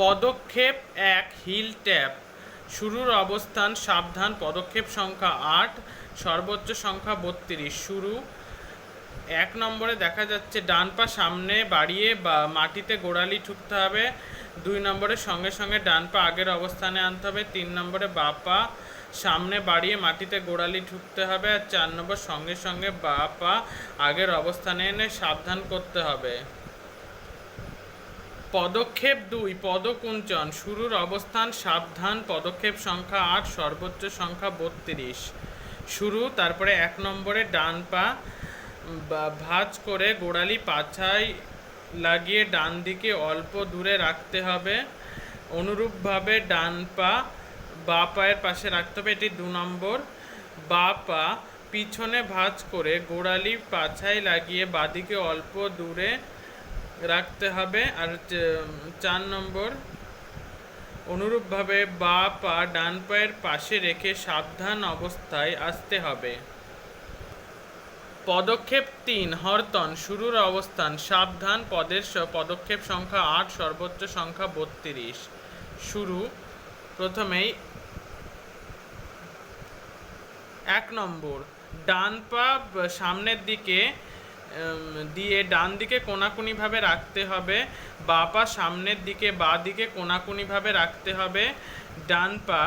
পদক্ষেপ এক, hill tap. শুরুর অবস্থান সাবধান, পদক্ষেপ সংখ্যা আট, সর্বোচ্চ সংখ্যা বত্রিশ। শুরু। এক নম্বরে দেখা যাচ্ছে ডান পা সামনে বাড়িয়ে বা মাটিতে গোড়ালি ঠুকতে হবে। দুই নম্বরে সঙ্গে সঙ্গে ডান পা আগের অবস্থানে আনতে হবে। তিন নম্বরে বা পা সামনে বাড়িয়ে মাটিতে গোড়ালি ঠুকতে হবে। আর চার নম্বর সঙ্গে সঙ্গে বা পা আগের অবস্থানে এনে সাবধান করতে হবে। পদক্ষেপ দুই, পদকুঞ্চন। শুরুর অবস্থান সাবধান, পদক্ষেপ সংখ্যা আট, সর্বোচ্চ সংখ্যা বত্রিশ। শুরু, তারপরে এক নম্বরে ডান পা ভাঁজ করে গোড়ালি পাছায় লাগিয়ে ডান দিকে অল্প দূরে রাখতে হবে। অনুরূপভাবে ডান পা বা পায়ের পাশে রাখতে হবে, এটি দু নম্বর। বা পা পিছনে ভাঁজ করে গোড়ালি পাছায় লাগিয়ে বাদিকে অল্প দূরে রাখতে হবে। আর চার নম্বর, অনুরূপভাবে বা পা ডান পায়ের পাশে রেখে সাবধান অবস্থায় আসতে হবে। পদক্ষেপ তিন, হরতন, শুরুর অবস্থান, সাবধান পদের পদক্ষেপ সংখ্যা আট, সর্বোচ্চ সংখ্যা বত্রিশ। শুরু, প্রথমেই এক নম্বর, ডান পা সামনের দিকে দিয়ে ডান দিকে কোনাকুনিভাবে রাখতে হবে বা পা সামনের দিকে, বা দিকে কোনাকুনিভাবে রাখতে হবে, ডান পা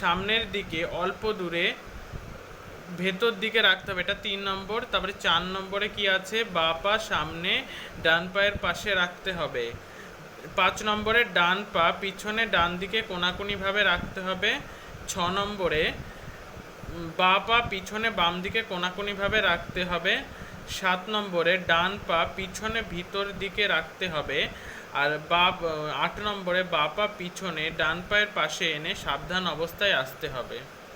সামনের দিকে অল্প দূরে, ভেতর দিকে রাখতে হবে, এটা তিন নম্বর, তারপরে চার নম্বরে কি আছে বা পা সামনে ডান পায়ের পাশে রাখতে হবে, পাঁচ নম্বরে ডান পা পিছনে ডান দিকে কোনাকুনিভাবে রাখতে হবে, ছ নম্বরে বা পা পিছনে বাম দিকে কোনাকুনিভাবে রাখতে হবে সাত নম্বরে ডান পা পিছনে ভিতর দিকে রাখতে হবে আর বা আট নম্বরে বা পা পিছনে ডান পায়ের পাশে এনে সাবধান অবস্থায় আসতে হবে।